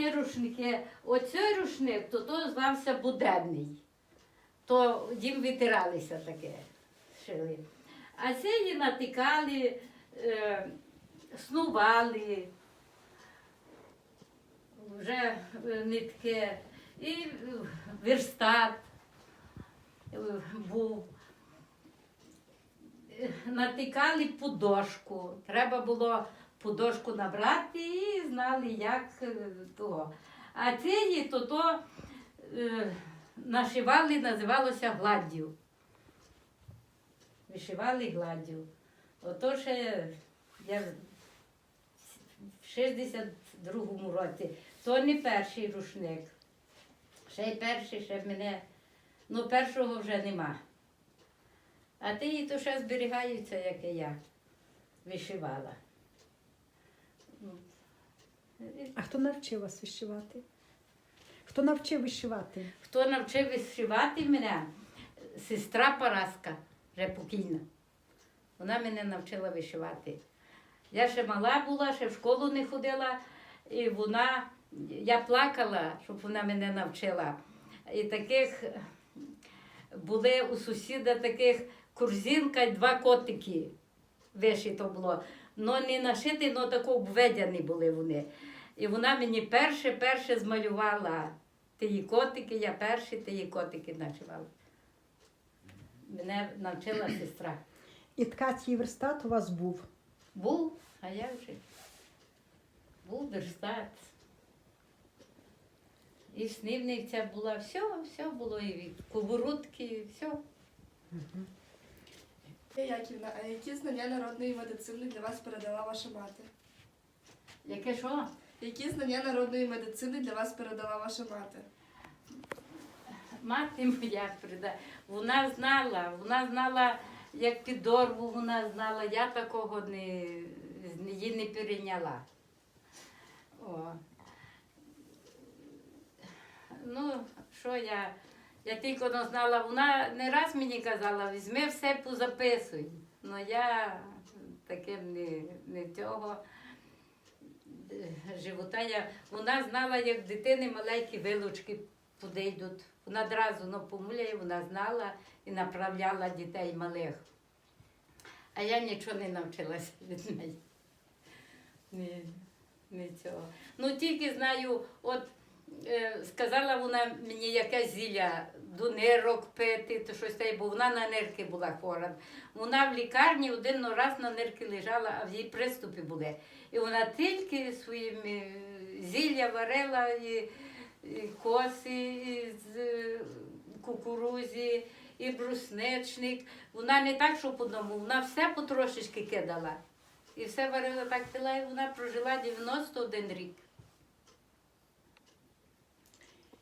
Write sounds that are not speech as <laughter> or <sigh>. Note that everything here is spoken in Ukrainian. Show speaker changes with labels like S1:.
S1: такі рушники. Оцей рушник, то то звався буденний. То їм витиралися таке. Шили. А її натикали, е, снували, вже е, нитки, і верстат е, був. Е, Натикали подошку. Треба було подошку набрати і знали, як е, того. А цієї то, то е, нашивали, називалося гладдю. Вишивали гладдю. Ото ще я в 62-му році. То не перший рушник. Ще й перший, ще в мене, ну першого вже нема. А ті то ще зберігаються, як і я вишивала.
S2: А хто навчив вас вишивати? Хто навчив вишивати?
S1: Хто навчив вишивати мене? Сестра Параска, вже покійна. Вона мене навчила вишивати. Я ще мала була, ще в школу не ходила, і вона, я плакала, щоб вона мене навчила. І таких були у сусіда таких корзинка і два котики вишито було. Ну не нашити, але тако обведені були вони. І вона мені перше, перше змалювала тії котики, я перші тії котики начувала. Мене навчила сестра.
S2: І ткацький верстат у вас був.
S1: Був, а я вже. Був верстат. І снивниця була, все, все було, і коворотки, все.
S3: Яківна, а які знання народної медицини для вас передала ваша мати?
S1: Яке що?
S3: Які знання народної медицини для вас передала ваша мати?
S1: Мати моя прида, вона знала, вона знала, як підорву вона знала, я такого не, її не перейняла. О. Ну, що я, я тільки не знала, вона не раз мені казала, візьми все позаписуй. Ну я таким не, не цього е, живота. Я, вона знала, як дитини маленькі вилучки туди йдуть. Вона одразу ну, помуляє, вона знала і направляла дітей малих. А я нічого не навчилася <laughs> від неї. Ні, ні цього. Ну тільки знаю, от сказала вона мені якесь зілля до пити, то щось таке, бо вона на нирки була хвора. Вона в лікарні один раз на нирки лежала, а в їй приступи були. І вона тільки своїми е, зілля варила і, і коси з е, кукурузі, і брусничник. Вона не так, що по одному, вона все потрошечки кидала. І все варила так пила, і вона прожила 91 рік.